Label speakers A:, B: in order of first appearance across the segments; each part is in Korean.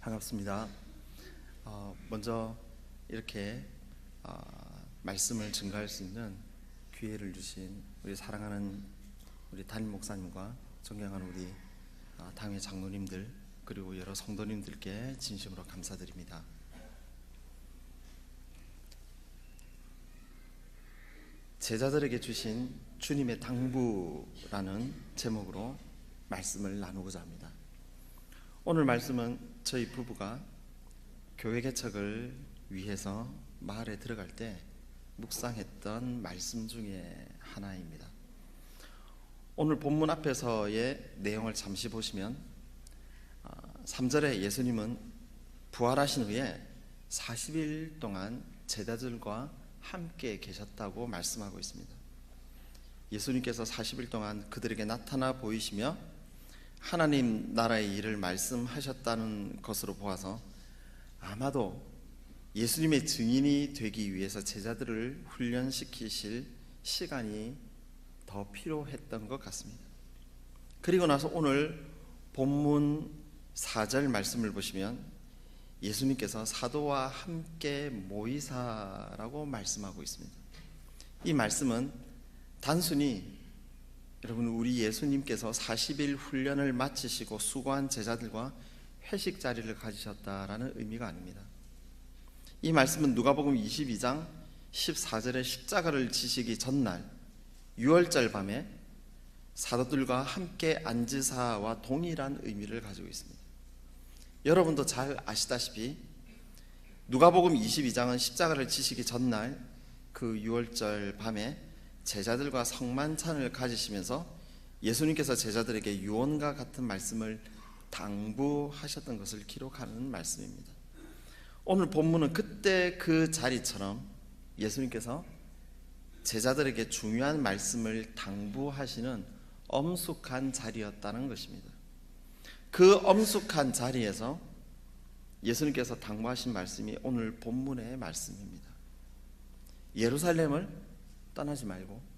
A: 반갑습니다. 어, 먼저 이렇게 어, 말씀을 증가할 수 있는 기회를 주신 우리 사랑하는 우리 담임 목사님과 존경하는 우리 어, 당회 장로님들 그리고 여러 성도님들께 진심으로 감사드립니다. 제자들에게 주신 주님의 당부라는 제목으로 말씀을 나누고자 합니다. 오늘 말씀은 저희 부부가 교회 개척을 위해서 마을에 들어갈 때 묵상했던 말씀 중에 하나입니다. 오늘 본문 앞에서의 내용을 잠시 보시면 3절에 예수님은 부활하신 후에 40일 동안 제자들과 함께 계셨다고 말씀하고 있습니다. 예수님께서 40일 동안 그들에게 나타나 보이시며 하나님 나라의 일을 말씀하셨다는 것으로 보아서 아마도 예수님의 증인이 되기 위해서 제자들을 훈련시키실 시간이 더 필요했던 것 같습니다. 그리고 나서 오늘 본문 4절 말씀을 보시면 예수님께서 사도와 함께 모이사라고 말씀하고 있습니다. 이 말씀은 단순히 여러분 우리 예수님께서 40일 훈련을 마치시고 수고한 제자들과 회식 자리를 가지셨다라는 의미가 아닙니다. 이 말씀은 누가복음 22장 14절에 십자가를 지시기 전날 6월절 밤에 사도들과 함께 앉으사와 동일한 의미를 가지고 있습니다. 여러분도 잘 아시다시피 누가복음 22장은 십자가를 지시기 전날 그 6월절 밤에 제자들과 성만찬을 가지시면서 예수님께서 제자들에게 유언과 같은 말씀을 당부하셨던 것을 기록하는 말씀입니다. 오늘 본문은 그때 그 자리처럼 예수님께서 제자들에게 중요한 말씀을 당부하시는 엄숙한 자리였다는 것입니다. 그 엄숙한 자리에서 예수님께서 당부하신 말씀이 오늘 본문의 말씀입니다. 예루살렘을 떠나지 말고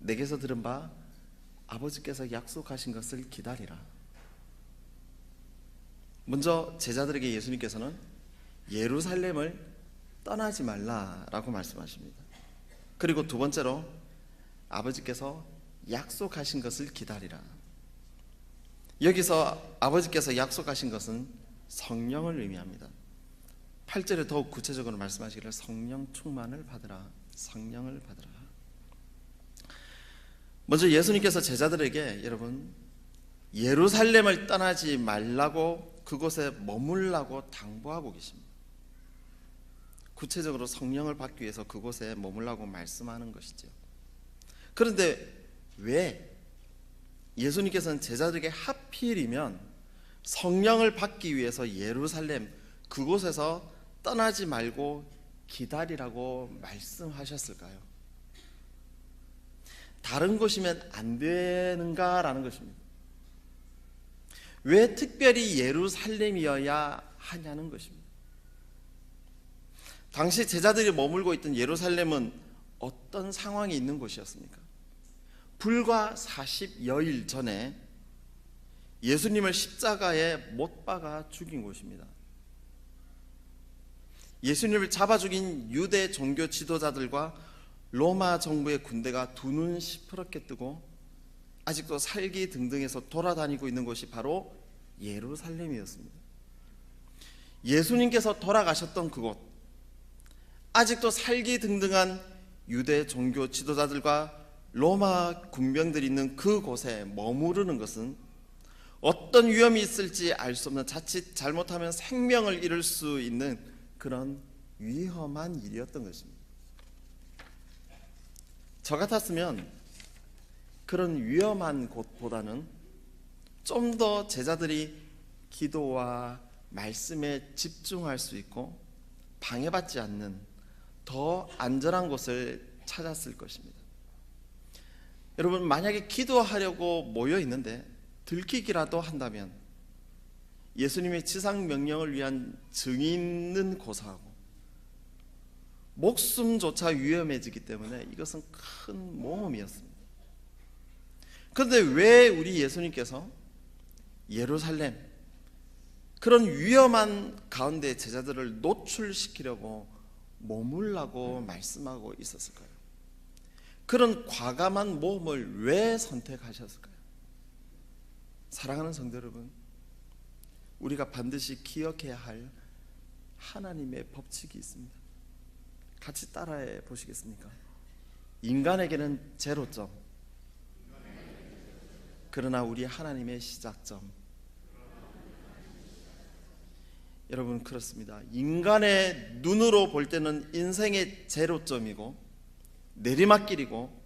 A: 내게서 들은 바 아버지께서 약속하신 것을 기다리라. 먼저 제자들에게 예수님께서는 예루살렘을 떠나지 말라라고 말씀하십니다. 그리고 두 번째로 아버지께서 약속하신 것을 기다리라. 여기서 아버지께서 약속하신 것은 성령을 의미합니다. 8절에 더욱 구체적으로 말씀하시기를 성령 충만을 받으라. 성령을 받으라. 먼저 예수님께서 제자들에게 여러분 예루살렘을 떠나지 말라고 그곳에 머물라고 당부하고 계십니다. 구체적으로 성령을 받기 위해서 그곳에 머물라고 말씀하는 것이죠. 그런데 왜 예수님께서는 제자들에게 하필이면 성령을 받기 위해서 예루살렘 그곳에서 떠나지 말고 기다리라고 말씀하셨을까요? 다른 곳이면 안 되는가라는 것입니다. 왜 특별히 예루살렘이어야 하냐는 것입니다. 당시 제자들이 머물고 있던 예루살렘은 어떤 상황이 있는 곳이었습니까? 불과 40여일 전에 예수님을 십자가에 못 박아 죽인 곳입니다. 예수님을 잡아 죽인 유대 종교 지도자들과 로마 정부의 군대가 두 눈 시퍼렇게 뜨고 아직도 살기 등등해서 돌아다니고 있는 곳이 바로 예루살렘이었습니다. 예수님께서 돌아가셨던 그곳, 아직도 살기 등등한 유대 종교 지도자들과 로마 군병들이 있는 그곳에 머무르는 것은 어떤 위험이 있을지 알 수 없는 자칫 잘못하면 생명을 잃을 수 있는 그런 위험한 일이었던 것입니다. 저 같았으면 그런 위험한 곳보다는 좀 더 제자들이 기도와 말씀에 집중할 수 있고 방해받지 않는 더 안전한 곳을 찾았을 것입니다. 여러분 만약에 기도하려고 모여 있는데 들키기라도 한다면 예수님의 지상 명령을 위한 증인은 고사하고 목숨조차 위험해지기 때문에 이것은 큰 모험이었습니다. 그런데 왜 우리 예수님께서 예루살렘 그 그런 위험한 가운데 제자들을 노출시키려고 머물라고 말씀하고 있었을까요? 그런 과감한 모험을 왜 선택하셨을까요? 사랑하는 성도 여러분, 우리가 반드시 기억해야 할 하나님의 법칙이 있습니다. 같이 따라해 보시겠습니까? 인간에게는 제로점, 그러나 우리 하나님의 시작점. 여러분 그렇습니다. 인간의 눈으로 볼 때는 인생의 제로점이고 내리막길이고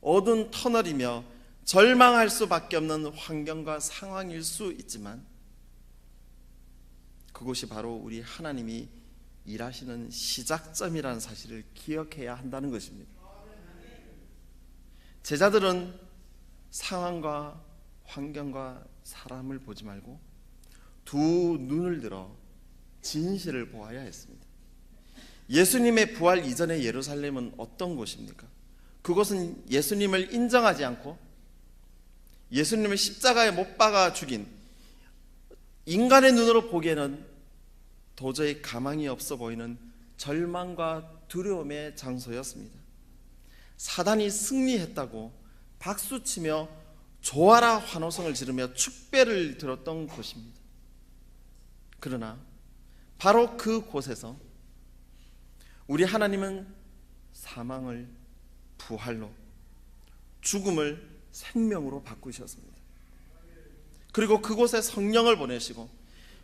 A: 어두운 터널이며 절망할 수밖에 없는 환경과 상황일 수 있지만 그곳이 바로 우리 하나님이 일하시는 시작점이라는 사실을 기억해야 한다는 것입니다. 제자들은 상황과 환경과 사람을 보지 말고 두 눈을 들어 진실을 보아야 했습니다. 예수님의 부활 이전의 예루살렘은 어떤 곳입니까? 그곳은 예수님을 인정하지 않고 예수님을 십자가에 못 박아 죽인 인간의 눈으로 보기에는 도저히 가망이 없어 보이는 절망과 두려움의 장소였습니다. 사단이 승리했다고 박수치며 조아라 환호성을 지르며 축배를 들었던 곳입니다. 그러나 바로 그 곳에서 우리 하나님은 사망을 부활로 죽음을 생명으로 바꾸셨습니다. 그리고 그곳에 성령을 보내시고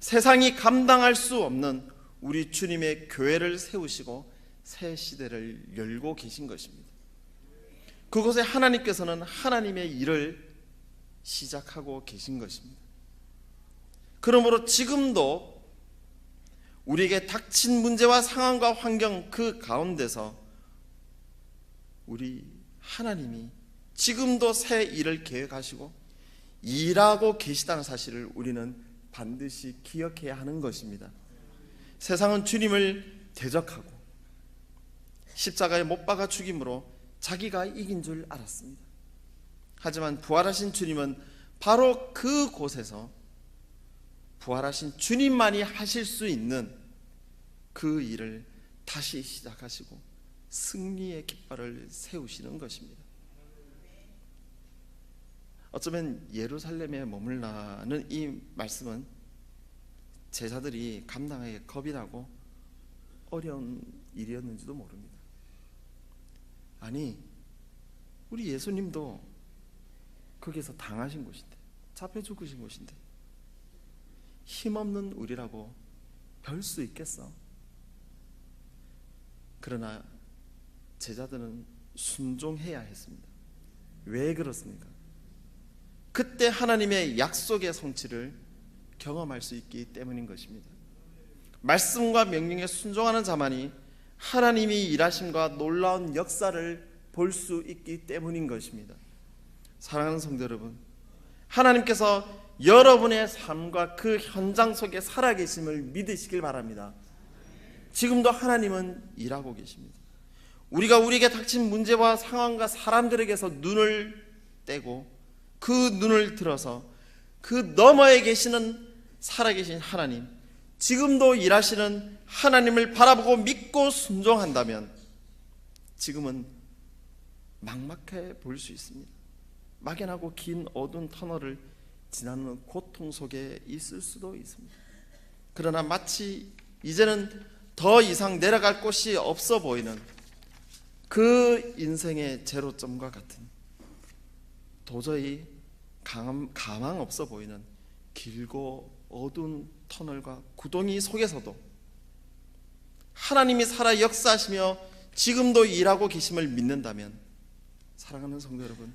A: 세상이 감당할 수 없는 우리 주님의 교회를 세우시고 새 시대를 열고 계신 것입니다. 그곳에 하나님께서는 하나님의 일을 시작하고 계신 것입니다. 그러므로 지금도 우리에게 닥친 문제와 상황과 환경 그 가운데서 우리 하나님이 지금도 새 일을 계획하시고 일하고 계시다는 사실을 우리는 반드시 기억해야 하는 것입니다. 세상은 주님을 대적하고 십자가에 못 박아 죽임으로 자기가 이긴 줄 알았습니다. 하지만 부활하신 주님은 바로 그 곳에서 부활하신 주님만이 하실 수 있는 그 일을 다시 시작하시고 승리의 깃발을 세우시는 것입니다. 어쩌면 예루살렘에 머물라는 이 말씀은 제자들이 감당하기 겁이 나고 어려운 일이었는지도 모릅니다. 아니, 우리 예수님도 거기서 당하신 곳인데, 잡혀 죽으신 곳인데, 힘없는 우리라고 별 수 있겠어? 그러나 제자들은 순종해야 했습니다. 왜 그렇습니까? 그때 하나님의 약속의 성취를 경험할 수 있기 때문인 것입니다. 말씀과 명령에 순종하는 자만이 하나님이 일하심과 놀라운 역사를 볼 수 있기 때문인 것입니다. 사랑하는 성도 여러분, 하나님께서 여러분의 삶과 그 현장 속에 살아계심을 믿으시길 바랍니다. 지금도 하나님은 일하고 계십니다. 우리가 우리에게 닥친 문제와 상황과 사람들에게서 눈을 떼고 그 눈을 들어서 그 너머에 계시는 살아계신 하나님, 지금도 일하시는 하나님을 바라보고 믿고 순종한다면 지금은 막막해 보일 수 있습니다. 막연하고 긴 어두운 터널을 지나는 고통 속에 있을 수도 있습니다. 그러나 마치 이제는 더 이상 내려갈 곳이 없어 보이는 그 인생의 제로점과 같은 도저히 감, 가망 없어 보이는 길고 어두운 터널과 구덩이 속에서도 하나님이 살아 역사하시며 지금도 일하고 계심을 믿는다면 사랑하는 성도 여러분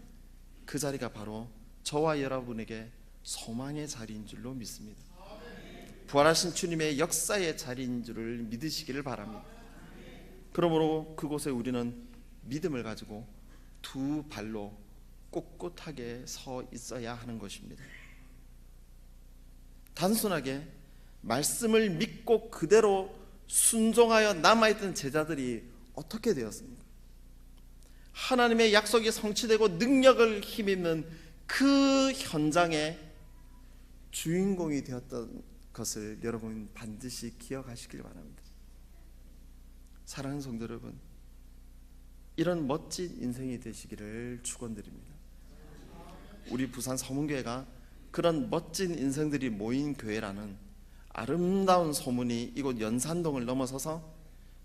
A: 그 자리가 바로 저와 여러분에게 소망의 자리인 줄로 믿습니다. 부활하신 주님의 역사의 자리인 줄을 믿으시기를 바랍니다. 그러므로 그곳에 우리는 믿음을 가지고 두 발로 꼿꼿하게 서 있어야 하는 것입니다. 단순하게 말씀을 믿고 그대로 순종하여 남아있던 제자들이 어떻게 되었습니까? 하나님의 약속이 성취되고 능력을 힘입는 그 현장에 주인공이 되었던 것을 여러분 반드시 기억하시길 바랍니다. 사랑하는 성도 여러분, 이런 멋진 인생이 되시기를 축원드립니다. 우리 부산 서문교회가 그런 멋진 인생들이 모인 교회라는 아름다운 소문이 이곳 연산동을 넘어서서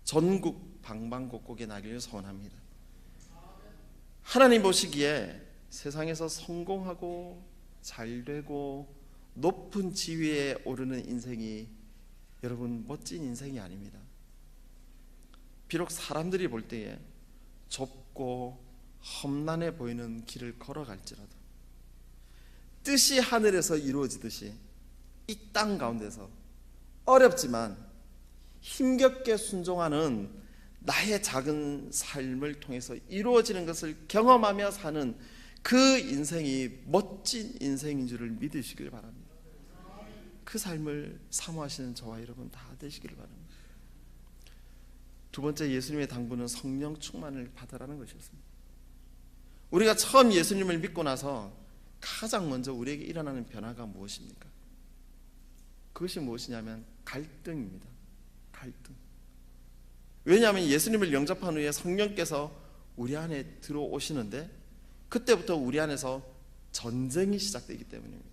A: 전국 방방곡곡에 나기를 소원합니다. 하나님 보시기에 세상에서 성공하고 잘 되고 높은 지위에 오르는 인생이 여러분 멋진 인생이 아닙니다. 비록 사람들이 볼 때에 좁고 험난해 보이는 길을 걸어갈지라도 뜻이 하늘에서 이루어지듯이 이 땅 가운데서 어렵지만 힘겹게 순종하는 나의 작은 삶을 통해서 이루어지는 것을 경험하며 사는 그 인생이 멋진 인생인 줄을 믿으시길 바랍니다. 그 삶을 사모하시는 저와 여러분 다 되시길 바랍니다. 두 번째 예수님의 당부는 성령 충만을 받으라는 것이었습니다. 우리가 처음 예수님을 믿고 나서 가장 먼저 우리에게 일어나는 변화가 무엇입니까? 그것이 무엇이냐면 갈등입니다. 갈등. 왜냐하면 예수님을 영접한 후에 성령께서 우리 안에 들어오시는데 그때부터 우리 안에서 전쟁이 시작되기 때문입니다.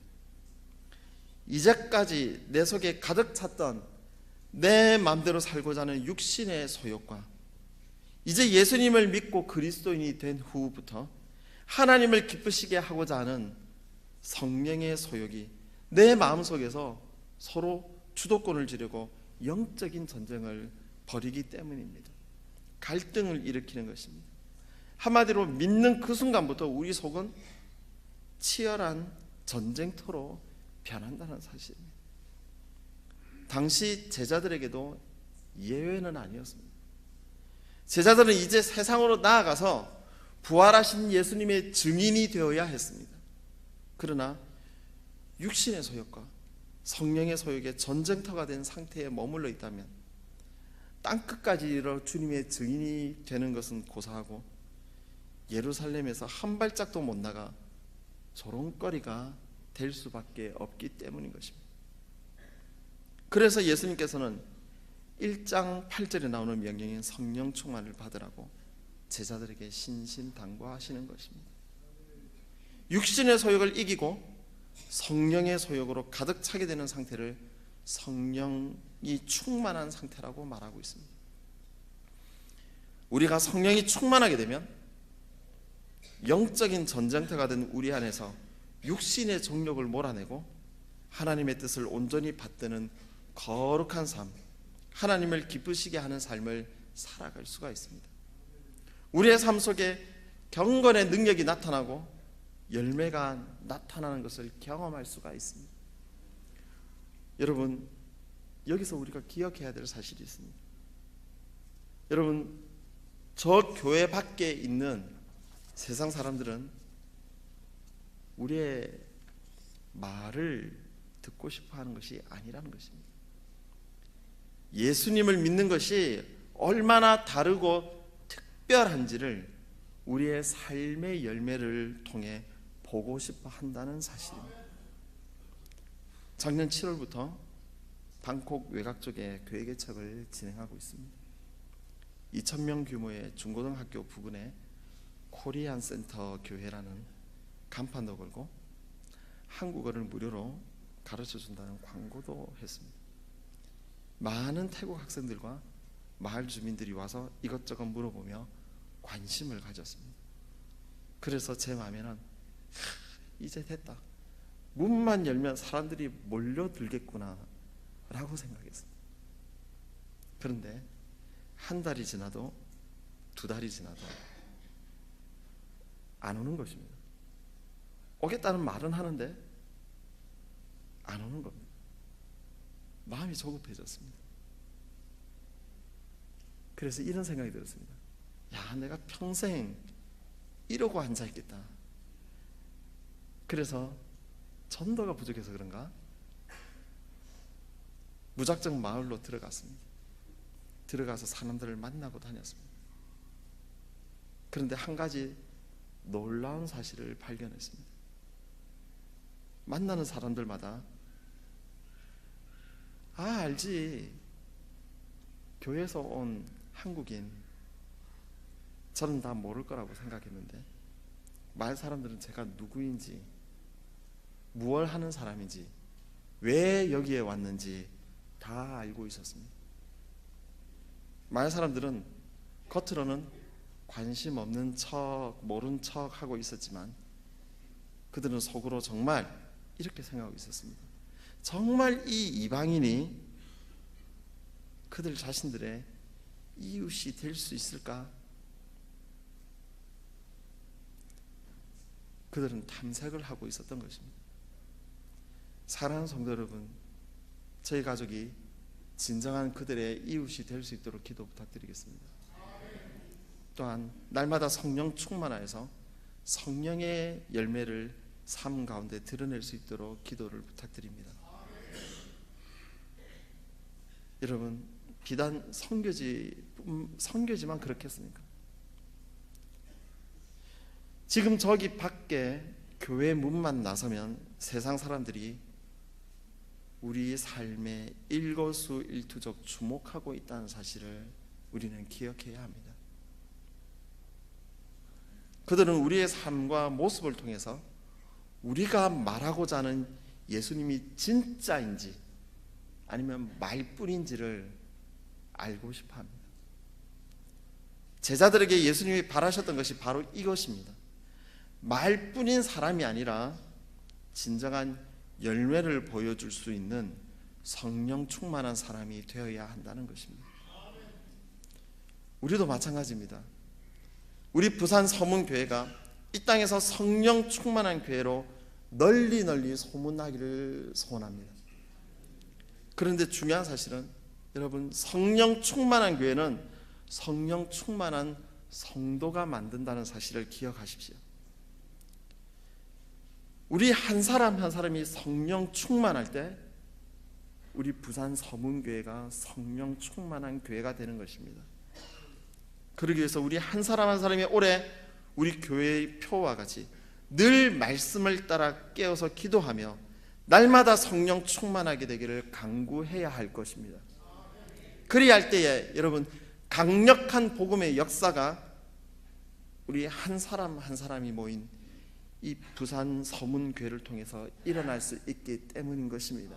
A: 이제까지 내 속에 가득 찼던 내 마음대로 살고자 하는 육신의 소욕과 이제 예수님을 믿고 그리스도인이 된 후부터 하나님을 기쁘시게 하고자 하는 성령의 소욕이 내 마음속에서 서로 주도권을 지르고 영적인 전쟁을 벌이기 때문입니다. 갈등을 일으키는 것입니다. 한마디로 믿는 그 순간부터 우리 속은 치열한 전쟁터로 변한다는 사실입니다. 당시 제자들에게도 예외는 아니었습니다. 제자들은 이제 세상으로 나아가서 부활하신 예수님의 증인이 되어야 했습니다. 그러나 육신의 소욕과 성령의 소욕에 전쟁터가 된 상태에 머물러 있다면 땅 끝까지 이르러 주님의 증인이 되는 것은 고사하고 예루살렘에서 한 발짝도 못 나가 조롱거리가 될 수밖에 없기 때문인 것입니다. 그래서 예수님께서는 1장 8절에 나오는 명령인 성령 충만을 받으라고 제자들에게 신신당부하시는 것입니다. 육신의 소욕을 이기고 성령의 소욕으로 가득 차게 되는 상태를 성령이 충만한 상태라고 말하고 있습니다. 우리가 성령이 충만하게 되면 영적인 전쟁터가 된 우리 안에서 육신의 정욕을 몰아내고 하나님의 뜻을 온전히 받드는 거룩한 삶, 하나님을 기쁘시게 하는 삶을 살아갈 수가 있습니다. 우리의 삶 속에 경건의 능력이 나타나고 열매가 나타나는 것을 경험할 수가 있습니다. 여러분, 여기서 우리가 기억해야 될 사실이 있습니다. 여러분, 저 교회 밖에 있는 세상 사람들은 우리의 말을 듣고 싶어 하는 것이 아니라는 것입니다. 예수님을 믿는 것이 얼마나 다르고 특별한지를 우리의 삶의 열매를 통해 보고 싶어 한다는 사실입니다. 작년 7월부터 방콕 외곽 쪽에 교회 개척을 진행하고 있습니다. 2,000명 규모의 중고등학교 부근에 코리안 센터 교회라는 간판도 걸고 한국어를 무료로 가르쳐 준다는 광고도 했습니다. 많은 태국 학생들과 마을 주민들이 와서 이것저것 물어보며 관심을 가졌습니다. 그래서 제 마음에는 이제 됐다. 문만 열면 사람들이 몰려들겠구나 라고 생각했습니다. 그런데 한 달이 지나도 두 달이 지나도 안 오는 것입니다. 오겠다는 말은 하는데 안 오는 겁니다. 마음이 조급해졌습니다. 그래서 이런 생각이 들었습니다. 야, 내가 평생 이러고 앉아 있겠다. 그래서 전도가 부족해서 그런가? 무작정 마을로 들어갔습니다. 들어가서 사람들을 만나고 다녔습니다. 그런데 한 가지 놀라운 사실을 발견했습니다. 만나는 사람들마다 아 알지 교회에서 온 한국인 저는 다 모를 거라고 생각했는데 말 사람들은 제가 누구인지 무얼 하는 사람인지 왜 여기에 왔는지 다 알고 있었습니다. 말 사람들은 겉으로는 관심 없는 척, 모른 척 하고 있었지만 그들은 속으로 정말 이렇게 생각하고 있었습니다. 정말 이 이방인이 그들 자신들의 이웃이 될 수 있을까? 그들은 탐색을 하고 있었던 것입니다. 사랑하는 성도 여러분, 저희 가족이 진정한 그들의 이웃이 될 수 있도록 기도 부탁드리겠습니다. 또한 날마다 성령 충만하여서 성령의 열매를 삶 가운데 드러낼 수 있도록 기도를 부탁드립니다. 여러분 비단 성교지 음, 성교지만 그렇겠습니까? 지금 저기 밖에 교회 문만 나서면 세상 사람들이 우리 삶에 일거수일투족 주목하고 있다는 사실을 우리는 기억해야 합니다. 그들은 우리의 삶과 모습을 통해서 우리가 말하고자 하는 예수님이 진짜인지 아니면 말뿐인지를 알고 싶어 합니다. 제자들에게 예수님이 바라셨던 것이 바로 이것입니다. 말뿐인 사람이 아니라 진정한 열매를 보여줄 수 있는 성령 충만한 사람이 되어야 한다는 것입니다. 우리도 마찬가지입니다. 우리 부산 서문교회가 이 땅에서 성령 충만한 교회로 널리 널리 소문나기를 소원합니다. 그런데 중요한 사실은 여러분 성령 충만한 교회는 성령 충만한 성도가 만든다는 사실을 기억하십시오. 우리 한 사람 한 사람이 성령 충만할 때 우리 부산 서문교회가 성령 충만한 교회가 되는 것입니다. 그러기 위해서 우리 한 사람 한 사람이 올해 우리 교회의 표와 같이 늘 말씀을 따라 깨어서 기도하며 날마다 성령 충만하게 되기를 강구해야 할 것입니다. 그리야 할 때에 여러분 강력한 복음의 역사가 우리 한 사람 한 사람이 모인 이 부산 서문교회를 통해서 일어날 수 있기 때문인 것입니다.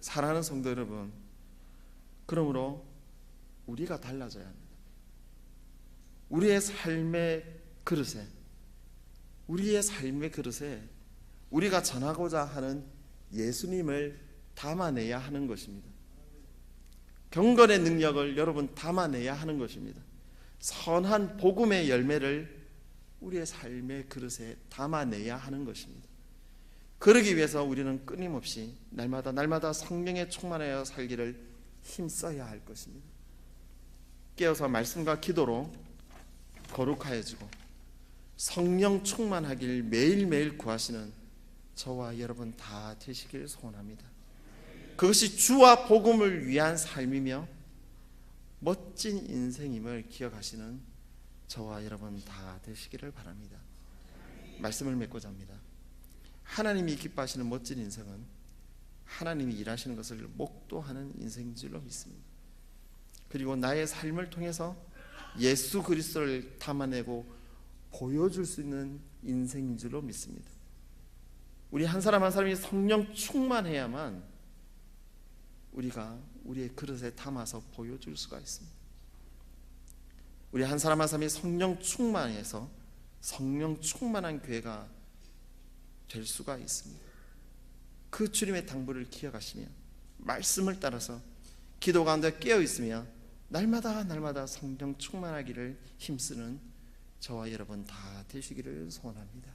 A: 사랑하는 성도 여러분, 그러므로 우리가 달라져야 합니다. 우리의 삶의 그릇에 우리의 삶의 그릇에 우리가 전하고자 하는 예수님을 담아내야 하는 것입니다. 경건의 능력을 여러분 담아내야 하는 것입니다. 선한 복음의 열매를 우리의 삶의 그릇에 담아내야 하는 것입니다. 그러기 위해서 우리는 끊임없이 날마다 날마다 성령에 충만하여 살기를 힘써야 할 것입니다. 깨어서 말씀과 기도로 거룩하여지고 성령 충만하길 매일매일 구하시는 저와 여러분 다 되시길 소원합니다. 그것이 주와 복음을 위한 삶이며 멋진 인생임을 기억하시는 저와 여러분 다 되시기를 바랍니다. 말씀을 맺고자 합니다. 하나님이 기뻐하시는 멋진 인생은 하나님이 일하시는 것을 목도하는 인생인 줄로 믿습니다. 그리고 나의 삶을 통해서 예수 그리스도를 담아내고 보여줄 수 있는 인생인 줄로 믿습니다. 우리 한 사람 한 사람이 성령 충만해야만 우리가 우리의 그릇에 담아서 보여줄 수가 있습니다. 우리 한 사람 한 사람이 성령 충만해서 성령 충만한 교회가 될 수가 있습니다. 그 주님의 당부를 기억하시며 말씀을 따라서 기도 가운데 깨어 있으며 날마다 날마다 성령 충만하기를 힘쓰는 저와 여러분 다 되시기를 소원합니다.